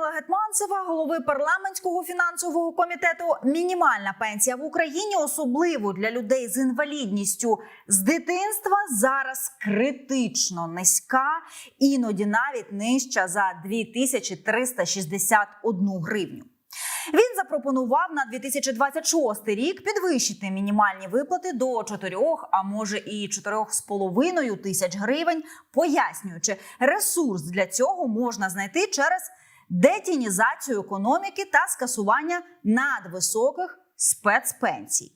Данила Гетманцева, голови парламентського фінансового комітету. Мінімальна пенсія в Україні, особливо для людей з інвалідністю з дитинства, зараз критично низька, іноді навіть нижча за 2361 гривню. Він запропонував на 2026 рік підвищити мінімальні виплати до 4, а може і 4,5 тисяч гривень, пояснюючи, ресурс для цього можна знайти через детінізацію економіки та скасування надвисоких спецпенсій.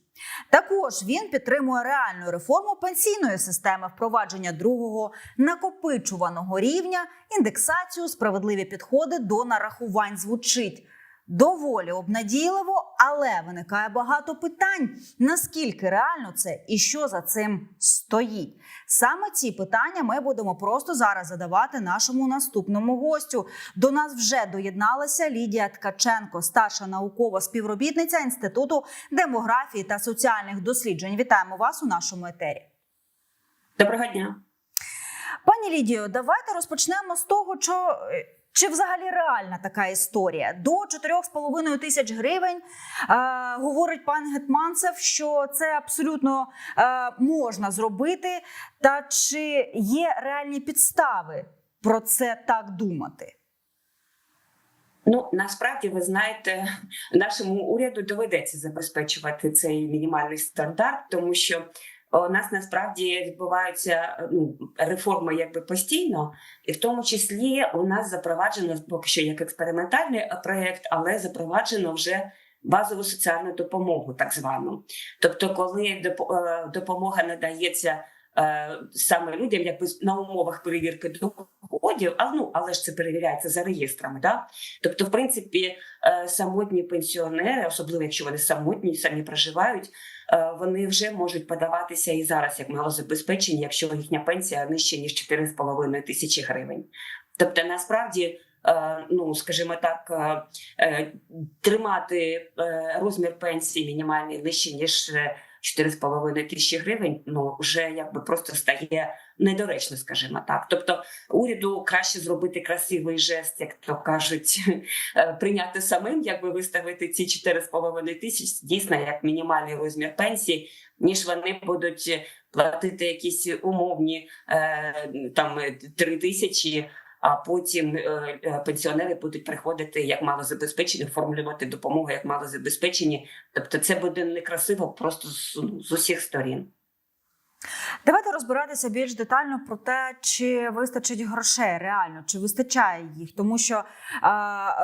Також він підтримує реальну реформу пенсійної системи, впровадження другого накопичуваного рівня, індексацію, справедливі підходи до нарахувань звучить. Доволі обнадійливо, але виникає багато питань: наскільки реально це і що за цим стоїть? Саме ці питання ми будемо просто зараз задавати нашому наступному гостю. До нас вже доєдналася Лідія Ткаченко, старша наукова співробітниця Інституту демографії та соціальних досліджень. Вітаємо вас у нашому етері. Доброго дня. Пані Лідіо, давайте розпочнемо з того, що. Чи взагалі реальна така історія? До 4,5 тисяч гривень е, говорить пан Гетманцев, що це абсолютно е, можна зробити. Та чи є реальні підстави про це так думати? Ну насправді ви знаєте, нашому уряду доведеться забезпечувати цей мінімальний стандарт, тому що у нас насправді відбуваються ну реформи якби постійно, і в тому числі у нас запроваджено поки що як експериментальний проєкт, але запроваджено вже базову соціальну допомогу, так звану. Тобто, коли допомога надається. Саме людям, якби на умовах перевірки доходів, а ну але ж це перевіряється за реєстрами. Да? Тобто, в принципі, самотні пенсіонери, особливо якщо вони самотні, самі проживають, вони вже можуть подаватися і зараз як малозабезпечені, якщо їхня пенсія нижче ніж 4,5 тисячі гривень. Тобто, насправді. Ну, скажімо так, тримати розмір пенсії мінімальний нижче ніж 4,5 тисячі гривень, ну вже якби просто стає недоречно, скажімо так. Тобто, уряду краще зробити красивий жест, як то кажуть, прийняти самим, якби виставити ці 4,5 тисяч дійсно як мінімальний розмір пенсії, ніж вони будуть платити якісь умовні там 3 тисячі. А потім е, пенсіонери будуть приходити як малозабезпечені, оформлювати допомогу як малозабезпечені. Тобто, це буде некрасиво просто з, з усіх сторін. Давайте розбиратися більш детально про те, чи вистачить грошей реально, чи вистачає їх, тому що е,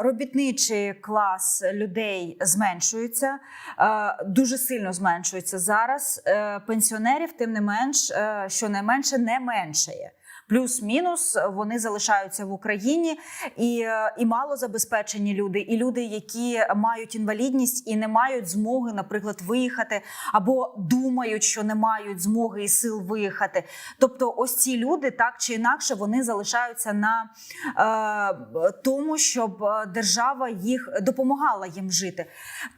робітничий клас людей зменшується, е, дуже сильно зменшується зараз. Е, пенсіонерів, тим не менш, е, що найменше не меншає. Плюс-мінус вони залишаються в Україні і і мало забезпечені люди, і люди, які мають інвалідність і не мають змоги, наприклад, виїхати, або думають, що не мають змоги і сил виїхати. Тобто, ось ці люди так чи інакше вони залишаються на е, тому, щоб держава їх допомагала їм жити.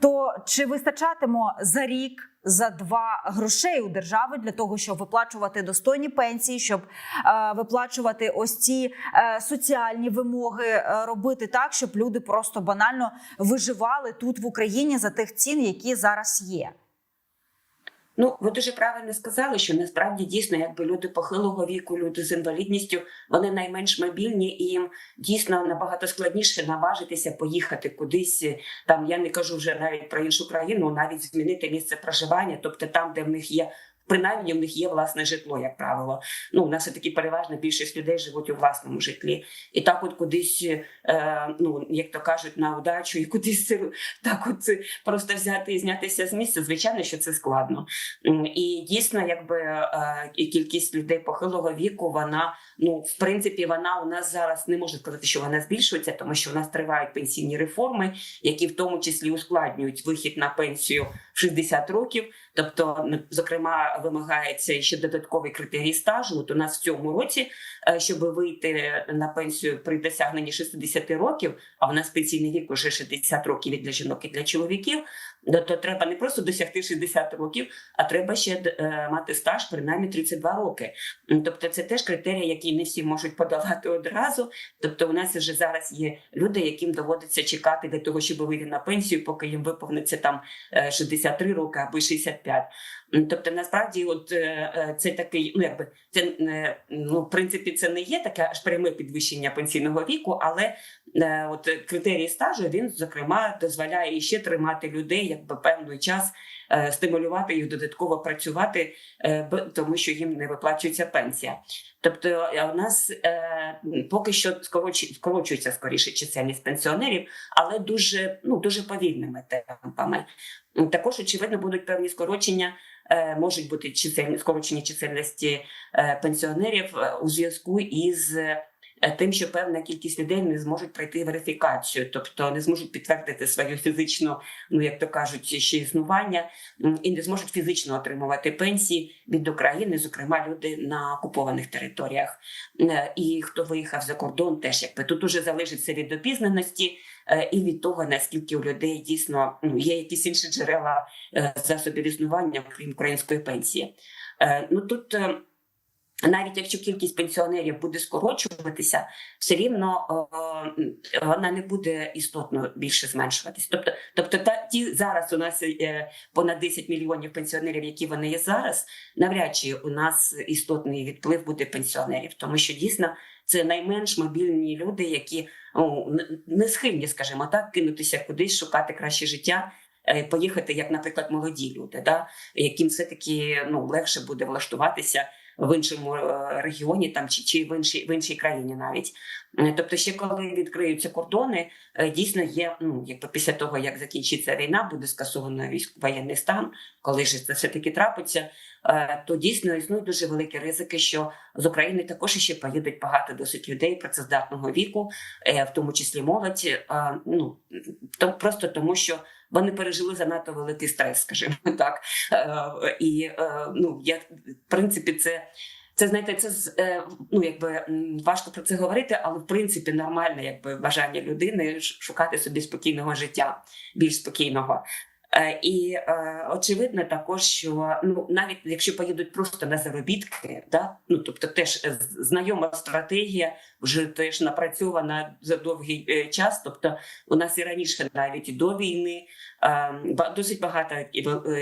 То чи вистачатиме за рік? За два грошей у держави для того, щоб виплачувати достойні пенсії, щоб е, виплачувати ось ці е, соціальні вимоги, е, робити так, щоб люди просто банально виживали тут в Україні за тих цін, які зараз є. Ну, ви дуже правильно сказали, що насправді дійсно, якби люди похилого віку, люди з інвалідністю, вони найменш мобільні, і їм дійсно набагато складніше наважитися поїхати кудись. Там я не кажу вже навіть про іншу країну, навіть змінити місце проживання, тобто там, де в них є. Принаймні в них є власне житло, як правило. Ну, у нас все таки переважна більшість людей живуть у власному житлі, і так, от кудись, е, ну як то кажуть, на удачу, і кудись так, от просто взяти і знятися з місця. Звичайно, що це складно. І дійсно, якби е, кількість людей похилого віку, вона ну в принципі, вона у нас зараз не може сказати, що вона збільшується, тому що у нас тривають пенсійні реформи, які в тому числі ускладнюють вихід на пенсію в 60 років. Тобто, зокрема, вимагається ще додатковий критерій стажу. От у нас в цьому році, щоб вийти на пенсію при досягненні 60 років, а в нас пенсійний вік уже 60 років і для жінок і для чоловіків. То треба не просто досягти 60 років, а треба ще е, мати стаж принаймні 32 роки. Тобто, це теж критерії, які не всі можуть подавати одразу. Тобто, у нас вже зараз є люди, яким доводиться чекати для того, щоб вийти на пенсію, поки їм виповниться там е, 63 роки або 65. Тобто, насправді, от е, е, це такий, ну якби це е, ну, в принципі, це не є таке аж пряме підвищення пенсійного віку, але от критерій стажу він зокрема дозволяє ще тримати людей якби певний час, стимулювати їх додатково працювати, тому що їм не виплачується пенсія. Тобто, у нас поки що скорочу- скорочується скоріше чисельність пенсіонерів, але дуже ну дуже повільними темпами. Також очевидно будуть певні скорочення. Е, Можуть бути чисельні скорочені чисельності е, пенсіонерів е, у зв'язку із тим, що певна кількість людей не зможуть пройти верифікацію, тобто не зможуть підтвердити свою фізичну, ну як то кажуть, ще існування, і не зможуть фізично отримувати пенсії від України, зокрема люди на окупованих територіях. Е, І хто виїхав за кордон, теж якби тут уже залежить все від обізнаності е, і від того, наскільки у людей дійсно ну, є якісь інші джерела е, засобів існування, крім української пенсії. Е, Ну тут. Навіть якщо кількість пенсіонерів буде скорочуватися, все рівно вона не буде істотно більше зменшуватись. Тобто, тобто та ті зараз у нас е, понад 10 мільйонів пенсіонерів, які вони є зараз, навряд чи у нас істотний відплив буде пенсіонерів, тому що дійсно це найменш мобільні люди, які ну, не схильні, скажімо так, кинутися кудись, шукати краще життя. е, Поїхати, як, наприклад, молоді люди, да, яким все таки ну легше буде влаштуватися в іншому е, регіоні, там чи, чи в іншій в іншій країні навіть. Е, Тобто, ще коли відкриються кордони, е, дійсно є. Ну якби після того як закінчиться війна, буде скасовано воєнний стан, коли ж це все таки трапиться, то дійсно існують дуже великі ризики, що з України також ще поїдуть багато досить людей працездатного віку, в тому числі молодь. Ну то просто тому, що вони пережили занадто великий стрес, скажімо так. Е, І е, ну я в принципі це. Це знаєте, це е, ну якби важко про це говорити, але в принципі нормальне якби бажання людини шукати собі спокійного життя, більш спокійного. Е, І е, очевидно також, що ну навіть якщо поїдуть просто на заробітки, да ну тобто теж е, знайома стратегія, вже теж напрацьована за довгий час. Тобто у нас і раніше, навіть до війни, е, досить багато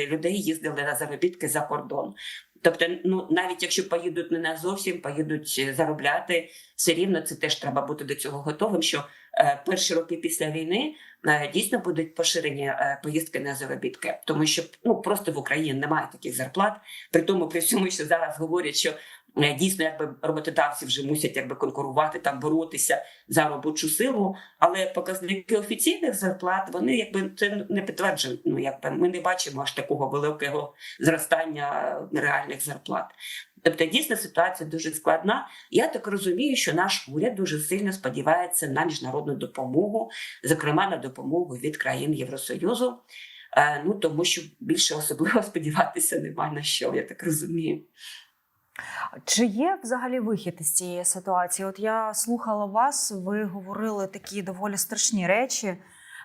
людей їздили на заробітки за кордон. Тобто, ну навіть якщо поїдуть не на зовсім, поїдуть е, заробляти, все рівно це теж треба бути до цього готовим. Що е, перші роки після війни е, дійсно будуть поширені е, поїздки на заробітки, тому що ну просто в Україні немає таких зарплат. При тому, при всьому, що зараз говорять, що дійсно якби роботодавці вже мусять якби конкурувати там, боротися за робочу силу, але показники офіційних зарплат вони якби це не підтверджують. Ну якби ми не бачимо аж такого великого зростання реальних зарплат. Тобто дійсно ситуація дуже складна. Я так розумію, що наш уряд дуже сильно сподівається на міжнародну допомогу, зокрема на допомогу від країн Євросоюзу. Е, Ну тому що більше особливо сподіватися немає на що, я так розумію. Чи є взагалі вихід із цієї ситуації? От я слухала вас, ви говорили такі доволі страшні речі.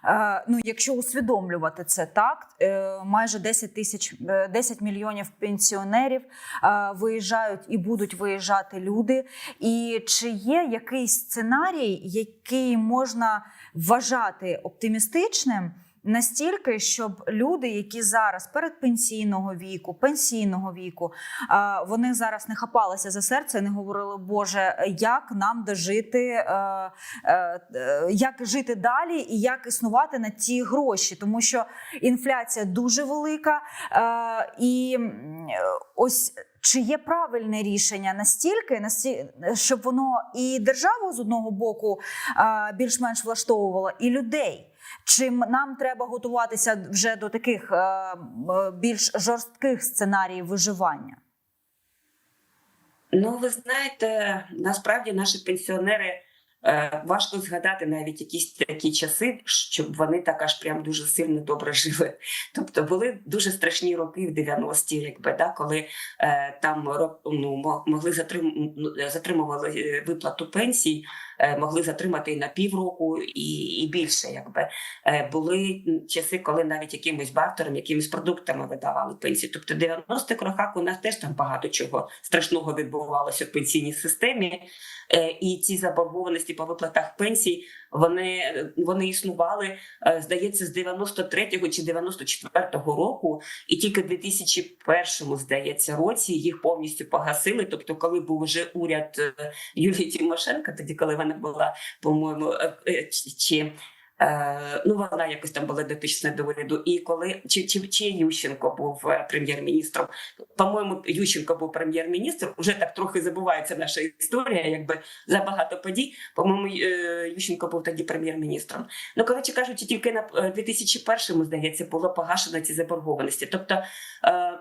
Е, ну, якщо усвідомлювати це так, е, майже 10 тисяч е, 10 мільйонів пенсіонерів е, виїжджають і будуть виїжджати люди. І чи є якийсь сценарій, який можна вважати оптимістичним? Настільки, щоб люди, які зараз передпенсійного віку, пенсійного віку, вони зараз не хапалися за серце, не говорили, Боже, як нам дожити, е, е, е, як жити далі і як існувати на ті гроші, тому що інфляція дуже велика, і ось. Чи є правильне рішення настільки, насті- щоб воно і державу з одного боку більш-менш влаштовувало, і людей? Чи нам треба готуватися вже до таких е, е, більш жорстких сценаріїв виживання? Ну, ви знаєте, насправді наші пенсіонери е, важко згадати навіть якісь такі часи, щоб вони так аж прям дуже сильно добре жили. Тобто були дуже страшні роки в 90-ті, якби да, коли там ну, могли затрим, ну, затримували виплату пенсій могли затримати і на півроку, і, і більше. Якби Е, були часи, коли навіть якимось бартером, якимись продуктами видавали пенсії. Тобто, в 90-х роках у нас теж там багато чого страшного відбувалося в пенсійній системі. Е, І ці заборгованості по виплатах пенсій вони, вони існували, е, здається, з 93-го чи 94-го року, і тільки в 2001, здається, році їх повністю погасили. Тобто, коли був вже уряд е, Юлії Тимошенко, тоді коли вона була, по-моєму, е, е, чи-. Е, ну, вона якось там була дотична до уряду. І коли чи, чи, чи Ющенко був прем'єр-міністром, по-моєму, Ющенко був прем'єр-міністр. Уже так трохи забувається наша історія, якби за багато подій. По-моєму, Ющенко був тоді прем'єр-міністром. Ну, коротше кажучи, тільки на е, 2001-му, здається, було погашено ці заборгованості. Тобто,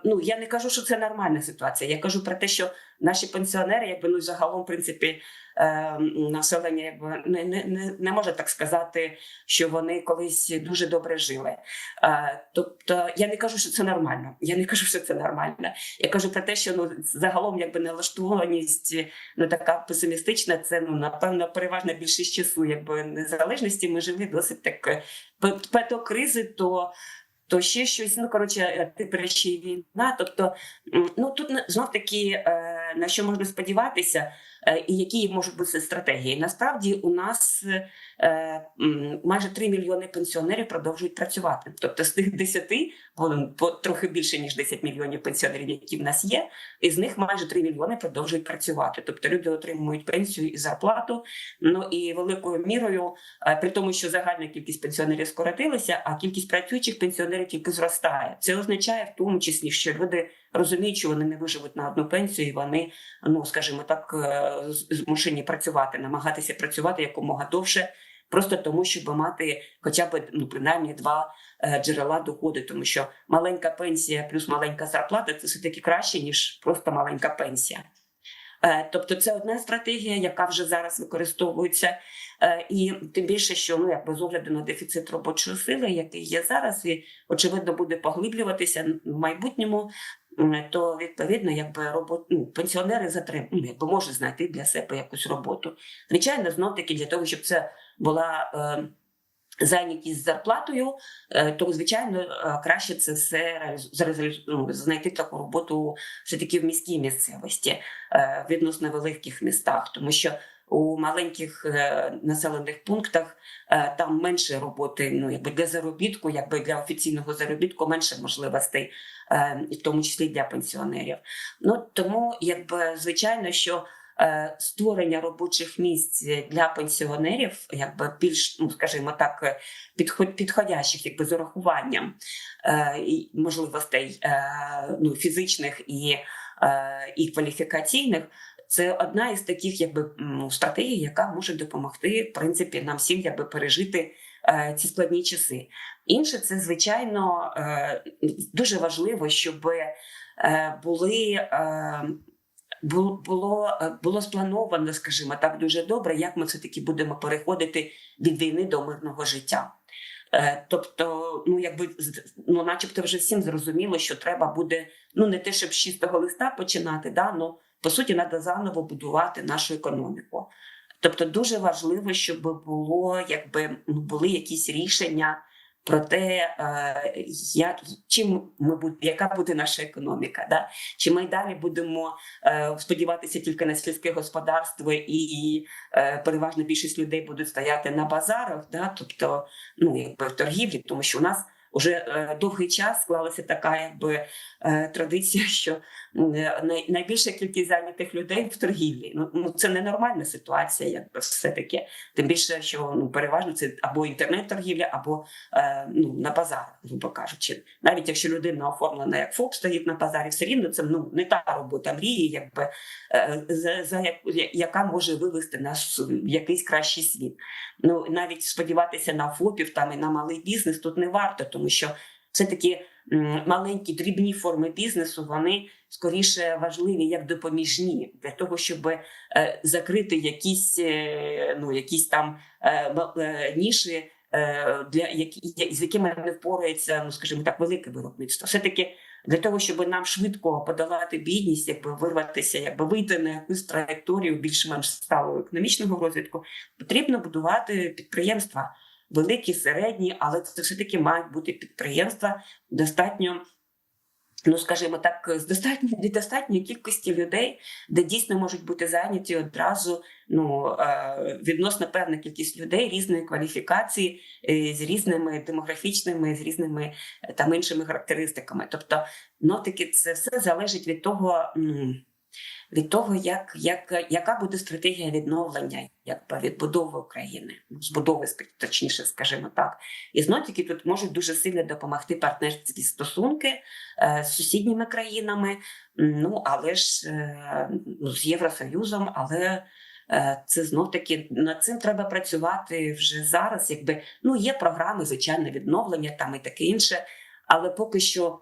ну я не кажу, що це нормальна ситуація. Я кажу про те, що наші пенсіонери, якби ну загалом, в принципі, е, населення, якби не, не, не, може так сказати, що вони колись дуже добре жили. Е, тобто, я не кажу, що це нормально. Я не кажу, що це нормально. Я кажу про те, що ну загалом, якби налаштованість ну така песимістична, це ну напевно переважна більшість часу, якби незалежності. Ми жили досить так е, пе- пе- то кризи, то. То ще щось, ну коротше, тепер ще війна. Тобто, ну тут знов таки е, на що можна сподіватися, і які можуть бути стратегії. Насправді у нас е, майже 3 мільйони пенсіонерів продовжують працювати. Тобто з тих 10, по, трохи більше ніж 10 мільйонів пенсіонерів, які в нас є, із них майже 3 мільйони продовжують працювати. Тобто люди отримують пенсію і зарплату. Ну і великою мірою, е, при тому, що загальна кількість пенсіонерів скоротилася, а кількість працюючих пенсіонерів тільки зростає. Це означає в тому числі, що люди розуміють, що вони не виживуть на одну пенсію, і вони, ну скажімо так, е, змушені працювати, намагатися працювати якомога довше. Просто тому, щоб мати хоча б ну принаймні два е, джерела доходу, тому що маленька пенсія плюс маленька зарплата це все таки краще ніж просто маленька пенсія. Е, Тобто, це одна стратегія, яка вже зараз використовується, Е, і тим більше, що ну якби з огляду на дефіцит робочої сили, який є зараз, і очевидно буде поглиблюватися в майбутньому. М, То відповідно, якби робот, ну, пенсіонери затрим, ну, якби можуть знайти для себе якусь роботу. Звичайно, знов таки для того, щоб це була е, зайнятість з зарплатою, е, то звичайно е, краще це все ну, знайти таку роботу все таки в міській місцевості, е, відносно великих містах, тому що у маленьких е, населених пунктах е, там менше роботи, ну якби для заробітку, якби для офіційного заробітку менше можливостей, е, в тому числі для пенсіонерів. Ну тому, якби звичайно, що створення робочих місць для пенсіонерів, якби більш, ну скажімо так, підход, підходящих, якби з урахуванням можливостей ну, фізичних і, і кваліфікаційних. Це одна із таких, якби стратегій, яка може допомогти в принципі нам всім якби пережити е, ці складні часи. Інше, це звичайно е, дуже важливо, щоб е, були. Було, було сплановано, скажімо так, дуже добре, як ми все таки будемо переходити від війни до мирного життя. Тобто, ну якби ну, начебто, вже всім зрозуміло, що треба буде ну не те, щоб з чистого листа починати, да, ну по суті, треба заново будувати нашу економіку. Тобто, дуже важливо, щоб було якби ну, були якісь рішення про те, е, як чим ми яка буде наша економіка, да? чи ми далі будемо е, сподіватися тільки на сільське господарство, і е, переважна більшість людей будуть стояти на базарах, да? тобто ну якби в торгівлі, тому що у нас вже е, довгий час склалася така якби традиція, що найбільша кількість зайнятих людей в торгівлі. Ну, ну це ненормальна ситуація, якби все таки. Тим більше, що ну переважно це або інтернет-торгівля, або е, ну на базарах, грубо кажучи. Навіть якщо людина оформлена як ФОП, стоїть на базарі, все рівно це ну не та робота мрії, якби е, за, за я- яка може вивести нас в якийсь кращий світ. Ну навіть сподіватися на ФОПів там і на малий бізнес тут не варто, тому що все таки маленькі дрібні форми бізнесу вони скоріше важливі як допоміжні для того, щоб е, закрити якісь е, ну якісь там е, ніші. Для які з якими не впорається, ну скажімо так, велике виробництво. Все таки Для того, щоб нам швидко подолати бідність, якби вирватися, якби вийти на якусь траєкторію більш-менш сталого економічного розвитку, потрібно будувати підприємства великі, середні, але це все таки мають бути підприємства достатньо. Ну, скажімо так, з достатньої кількості людей, де дійсно можуть бути зайняті одразу ну е, відносно певна кількість людей різної кваліфікації, е, з різними демографічними, з різними е, там іншими характеристиками. Тобто, ну таки це все залежить від того, від того, як, як, яка буде стратегія відновлення, якби відбудови України, збудови точніше, скажімо так. І знов таки тут можуть дуже сильно допомогти партнерські стосунки е, з сусідніми країнами, ну але ж е, ну, з Євросоюзом, але. е, Це знов таки над цим треба працювати вже зараз. Якби ну є програми, звичайно, відновлення там і таке інше, але поки що,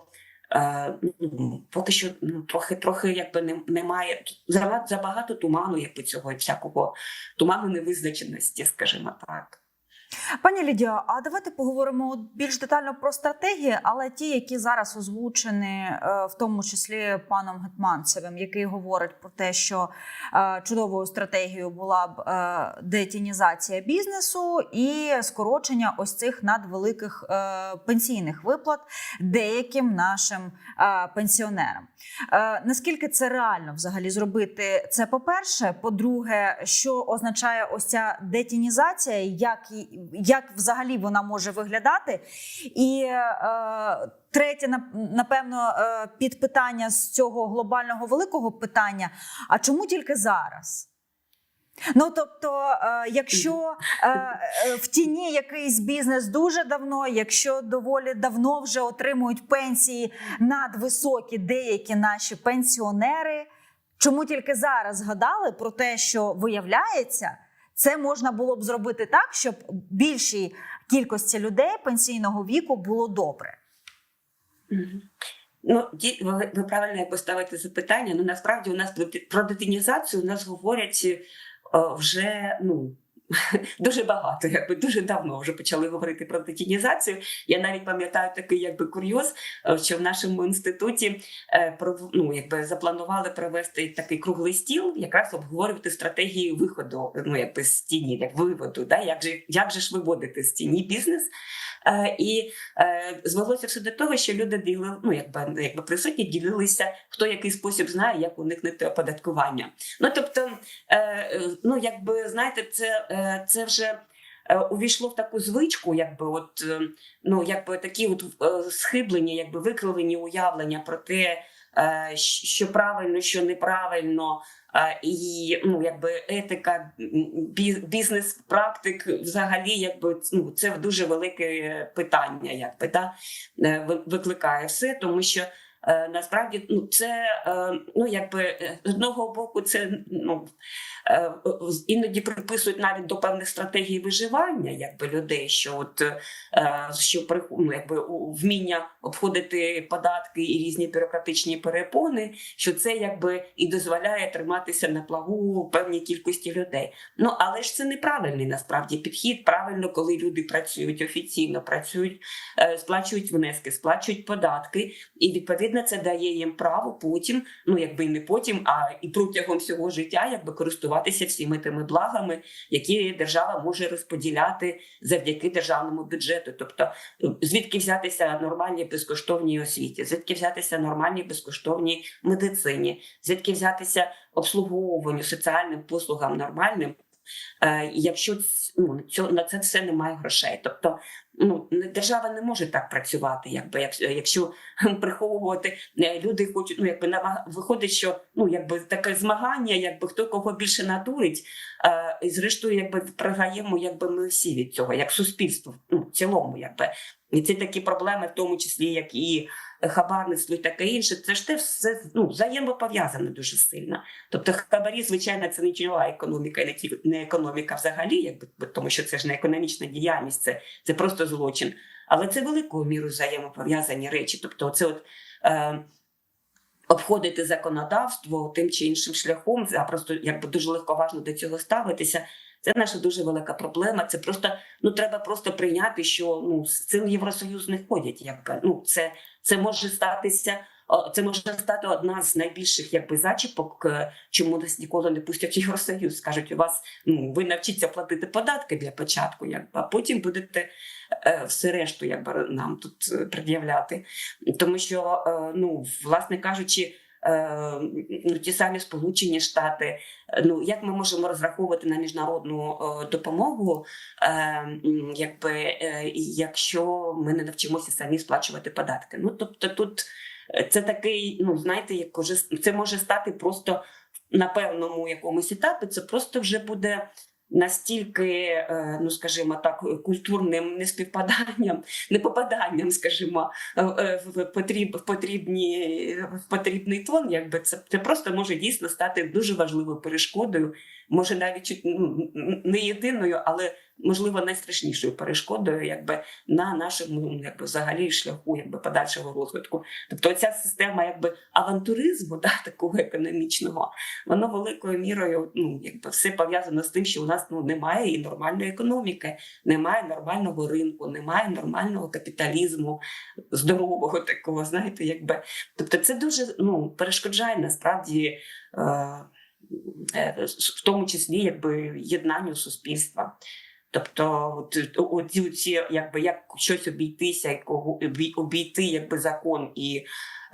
ну, поки що ну, трохи, трохи якби не, немає забагато, туману, якби цього всякого туману невизначеності, скажімо так. Пані Лідія, а давайте поговоримо більш детально про стратегії, але ті, які зараз озвучені, е, в тому числі паном Гетманцевим, який говорить про те, що е, чудовою стратегією була б е, детінізація бізнесу і скорочення ось цих надвеликих пенсійних виплат деяким нашим пенсіонерам. Наскільки це реально взагалі зробити це? По-перше, по-друге, що означає ось ця детінізація, як, як взагалі вона може виглядати? І е, третє, напевно, е, підпитання з цього глобального великого питання: а чому тільки зараз? Ну тобто, е, якщо е, в тіні якийсь бізнес дуже давно, якщо доволі давно вже отримують пенсії надвисокі деякі наші пенсіонери, чому тільки зараз згадали про те, що виявляється, це можна було б зробити так, щоб більшій кількості людей пенсійного віку було добре. Ну, ви, ви правильно поставите запитання. Ну насправді у нас про детінізацію у нас говорять е, вже ну. Дуже багато, якби дуже давно вже почали говорити про детінізацію. Я навіть пам'ятаю такий якби курйоз, е, що в нашому інституті е, ну, якби запланували провести такий круглий стіл, якраз обговорювати стратегію виходу, ну якби з тіні, як виводу, да, як же як же ж виводити з тіні бізнес. Е, і е, звелося все до того, що люди ділили, ну якби якби присутні ділилися, хто який спосіб знає, як уникнути оподаткування. Ну тобто, е, ну якби знаєте, це, це вже. Увійшло в таку звичку, якби от ну якби такі от схиблені, якби викривлені уявлення про те, що правильно, що неправильно, е, і ну якби етика бізнес-практик, взагалі, якби ну це дуже велике питання, якби да е, викликає все, тому що. е, Насправді, ну це е, ну якби е, з одного боку, це ну е, іноді приписують навіть до певних стратегій виживання, якби людей, що от е, що ну, якби вміння обходити податки і різні бюрократичні перепони, що це якби і дозволяє триматися на плаву певній кількості людей. Ну але ж це неправильний насправді підхід. Правильно, коли люди працюють офіційно, працюють, е, сплачують внески, сплачують податки, і відповідно це дає їм право потім, ну якби не потім, а і протягом всього життя, якби користуватися всіми тими благами, які держава може розподіляти завдяки державному бюджету. Тобто, е, звідки взятися нормальній безкоштовній освіті, звідки взятися нормальній безкоштовній медицині, звідки взятися обслуговуванню соціальним послугам нормальним. е, Якщо ну, на це все немає грошей, тобто ну держава не може так працювати, якби як- якщо приховувати е, люди хочуть, ну якби намаг... виходить, що ну якби таке змагання, якби хто кого більше надурить, е, і зрештою, якби програємо, якби ми всі від цього, як суспільство, ну в цілому, якби і це такі проблеми, в тому числі як і хабарництво, і таке інше. Це ж те все ну взаємопов'язане дуже сильно. Тобто, хабарі, звичайно, це не тіньова економіка, і не економіка взагалі, якби тому, що це ж не економічна діяльність, це, це просто злочин. Але це великою мірою взаємопов'язані речі. Тобто, це от. Е, Обходити законодавство тим чи іншим шляхом, а просто якби дуже легковажно до цього ставитися. Це наша дуже велика проблема. Це просто ну треба просто прийняти, що ну з цим євросоюз не ходять. Якби ну це, це може статися це може стати одна з найбільших якби зачіпок, е, чому нас ніколи не пустять Євросоюз. Скажуть, у вас ну ви навчіться платити податки для початку, якби а потім будете е, все решту, якби нам тут е, пред'являти. Тому що е, ну, власне кажучи. е, Ну, ті самі Сполучені Штати, ну як ми можемо розраховувати на міжнародну допомогу, якби якщо ми не навчимося самі сплачувати податки? Ну тобто, тут це такий, ну знаєте, як це може стати просто на певному якомусь етапі. Це просто вже буде настільки, е, ну скажімо так, культурним неспівпаданням, непопаданням, скажімо, е, е, в потріб, в потрібні в потрібний тон, якби це, це просто може дійсно стати дуже важливою перешкодою, може навіть ну, не єдиною, але можливо найстрашнішою перешкодою, якби на нашому ну, якби взагалі шляху, якби подальшого розвитку. Тобто, ця система якби авантуризму, да, такого економічного, воно великою мірою, ну якби все пов'язано з тим, що у нас ну немає і нормальної економіки, немає нормального ринку, немає нормального капіталізму, здорового такого, знаєте, якби тобто, це дуже ну перешкоджає насправді. Е, е, в тому числі якби єднанню суспільства. Тобто, от, от, ці, якби як щось обійтися, обій- обійти якби закон і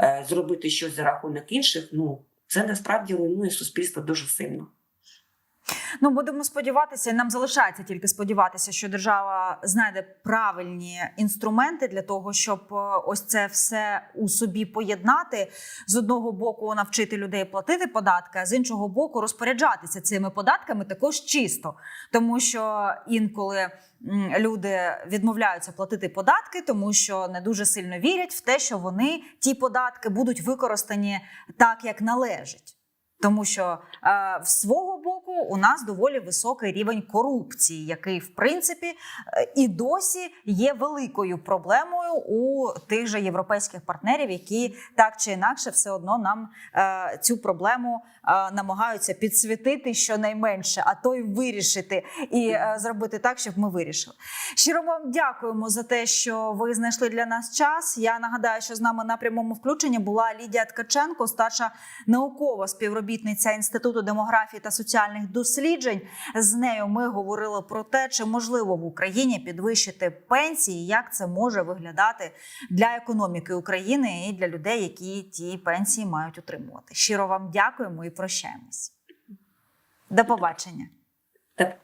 е, зробити щось за рахунок інших, ну це насправді руйнує суспільство дуже сильно. Ну будемо сподіватися, нам залишається тільки сподіватися, що держава знайде правильні інструменти для того, щоб е, ось це все у собі поєднати. З одного боку, навчити людей платити податки, а з іншого боку, розпоряджатися цими податками також чисто, тому що інколи люди відмовляються платити податки, тому що не дуже сильно вірять в те, що вони ті податки будуть використані так, як належить. Тому що е, в свого боку у нас доволі високий рівень корупції, який в принципі е, і досі є великою проблемою у тих же європейських партнерів, які так чи інакше все одно нам е, цю проблему е, намагаються підсвітити щонайменше, а то й вирішити і е, зробити так, щоб ми вирішили. Щиро вам дякуємо за те, що ви знайшли для нас час. Я нагадаю, що з нами на прямому включенні була Лідія Ткаченко, старша наукова співробітниця інституту демографії та соціальних досліджень. З нею ми говорили про те, чи можливо в Україні підвищити пенсії, як це може виглядати для економіки України і для людей, які ті пенсії мають отримувати. Щиро вам дякуємо і прощаємось. До побачення. Так.